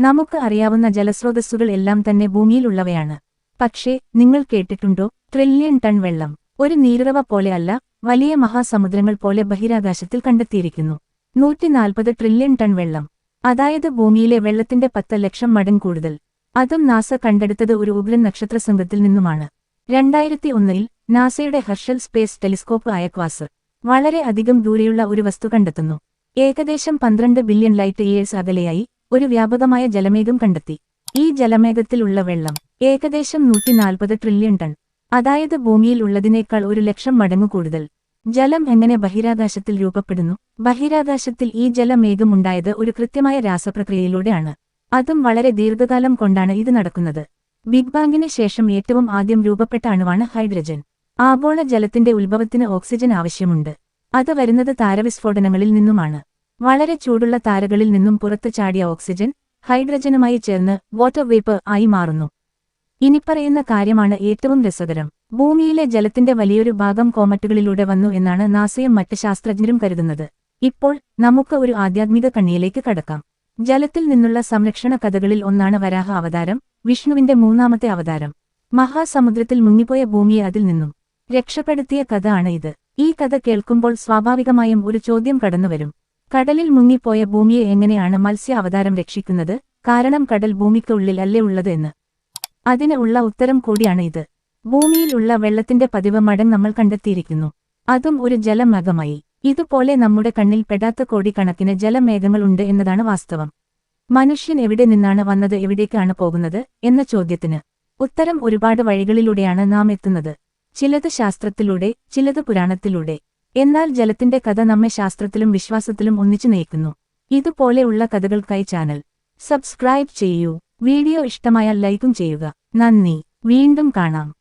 നമുക്ക് അറിയാവുന്ന ജലസ്രോതസ്സുകൾ എല്ലാം തന്നെ ഭൂമിയിലുള്ളവയാണ്. പക്ഷേ നിങ്ങൾ കേട്ടിട്ടുണ്ടോ? ട്രില്യൺ ടൺ വെള്ളം. ഒരു നീരവ പോലെ അല്ല വലിയ മഹാസമുദ്രങ്ങൾ പോലെ ബഹിരാകാശത്തിൽ കണ്ടെത്തിയിരിക്കുന്നു. നൂറ്റിനാൽപ്പത് ട്രില്യൺ ടൺ വെള്ളം. അതായത് ഭൂമിയിലെ വെള്ളത്തിന്റെ പത്ത് ലക്ഷം മടങ്ങ് കൂടുതൽ. അതും നാസ കണ്ടെടുത്തത് ഒരു ഉഗ്രൻ നക്ഷത്ര സംഘത്തിൽ നിന്നുമാണ്. രണ്ടായിരത്തി ഒന്നിൽ നാസയുടെ ഹർഷൽ സ്പേസ് ടെലിസ്കോപ്പ് ആയ ക്വാസ് വളരെ അധികം ദൂരെയുള്ള ഒരു വസ്തു കണ്ടെത്തുന്നു. ഏകദേശം പന്ത്രണ്ട് ബില്യൺ ലൈറ്റ് ഇയേഴ്സ് അകലെയായി ഒരു വ്യാപകമായ ജലമേഘം കണ്ടെത്തി. ഈ ജലമേഘത്തിലുള്ള വെള്ളം ഏകദേശം നൂറ്റിനാൽപ്പത് ട്രില്യൺ ടൺ അതായത് ഭൂമിയിൽ ഉള്ളതിനേക്കാൾ ഒരു ലക്ഷം മടങ്ങ് കൂടുതൽ. ജലം എങ്ങനെ ബഹിരാകാശത്തിൽ രൂപപ്പെടുന്നു? ബഹിരാകാശത്തിൽ ഈ ജലമേഘമുണ്ടായത് ഒരു കൃത്യമായ രാസപ്രക്രിയയിലൂടെയാണ്. അതും വളരെ ദീർഘകാലം കൊണ്ടാണ് ഇത് നടക്കുന്നത്. ബിഗ് ബാങ്കിന് ശേഷം ഏറ്റവും ആദ്യം രൂപപ്പെട്ട അണുവാണ് ഹൈഡ്രജൻ. ആഗോള ജലത്തിന്റെ ഉത്ഭവത്തിന് ഓക്സിജൻ ആവശ്യമുണ്ട്. അത് വരുന്നത് താരവിസ്ഫോടനങ്ങളിൽ നിന്നുമാണ്. വളരെ ചൂടുള്ള താരകളിൽ നിന്നും പുറത്തു ചാടിയ ഓക്സിജൻ ഹൈഡ്രജനുമായി ചേർന്ന് വാട്ടർ വേപ്പർ ആയി മാറുന്നു. ഇനിപ്പറയുന്ന കാര്യമാണ് ഏറ്റവും രസകരം. ഭൂമിയിലെ ജലത്തിന്റെ വലിയൊരു ഭാഗം കോമറ്റുകളിലൂടെ വന്നു എന്നാണ് നാസയും മറ്റ് ശാസ്ത്രജ്ഞരും കരുതുന്നത്. ഇപ്പോൾ നമുക്ക് ഒരു ആധ്യാത്മിക കണ്ണിയിലേക്ക് കടക്കാം. ജലത്തിൽ നിന്നുള്ള സംരക്ഷണ കഥകളിൽ ഒന്നാണ് വരാഹ അവതാരം വിഷ്ണുവിന്റെ മൂന്നാമത്തെ അവതാരം. മഹാസമുദ്രത്തിൽ മുങ്ങിപ്പോയ ഭൂമിയെ അതിൽ നിന്നും രക്ഷപ്പെടുത്തിയ കഥ ആണ് ഇത്. ഈ കഥ കേൾക്കുമ്പോൾ സ്വാഭാവികമായും ഒരു ചോദ്യം കടന്നുവരും. കടലിൽ മുങ്ങിപ്പോയ ഭൂമിയെ എങ്ങനെയാണ് മത്സ്യ അവതാരം രക്ഷിക്കുന്നത്? കാരണം കടൽ ഭൂമിക്കുള്ളിൽ അല്ലേ ഉള്ളത് എന്ന്. അതിന് ഉള്ള ഉത്തരം കൂടിയാണ് ഇത്. ഭൂമിയിലുള്ള വെള്ളത്തിന്റെ പതിവ് മടം നമ്മൾ കണ്ടെത്തിയിരിക്കുന്നു. അതും ഒരു ജലമേഘമായി. ഇതുപോലെ നമ്മുടെ കണ്ണിൽ പെടാത്ത കോടിക്കണക്കിന് ജലമേഘങ്ങൾ ഉണ്ട് എന്നതാണ് വാസ്തവം. മനുഷ്യൻ എവിടെ നിന്നാണ് വന്നത് എവിടേക്കാണ് പോകുന്നത് എന്ന ചോദ്യത്തിന്. ഉത്തരം ഒരുപാട് വഴികളിലൂടെയാണ് നാം എത്തുന്നത്. ചിലത് ശാസ്ത്രത്തിലൂടെ ചിലത് പുരാണത്തിലൂടെ. എന്നാൽ ജലത്തിന്റെ കഥ നമ്മെ ശാസ്ത്രത്തിലും വിശ്വാസത്തിലും ഒന്നിച്ചു നയിക്കുന്നു. ഇതുപോലെയുള്ള കഥകൾക്കായി ചാനൽ സബ്സ്ക്രൈബ് ചെയ്യൂ. വീഡിയോ ഇഷ്ടമായാൽ ലൈക്കും ചെയ്യുക. നന്ദി. വീണ്ടും കാണാം.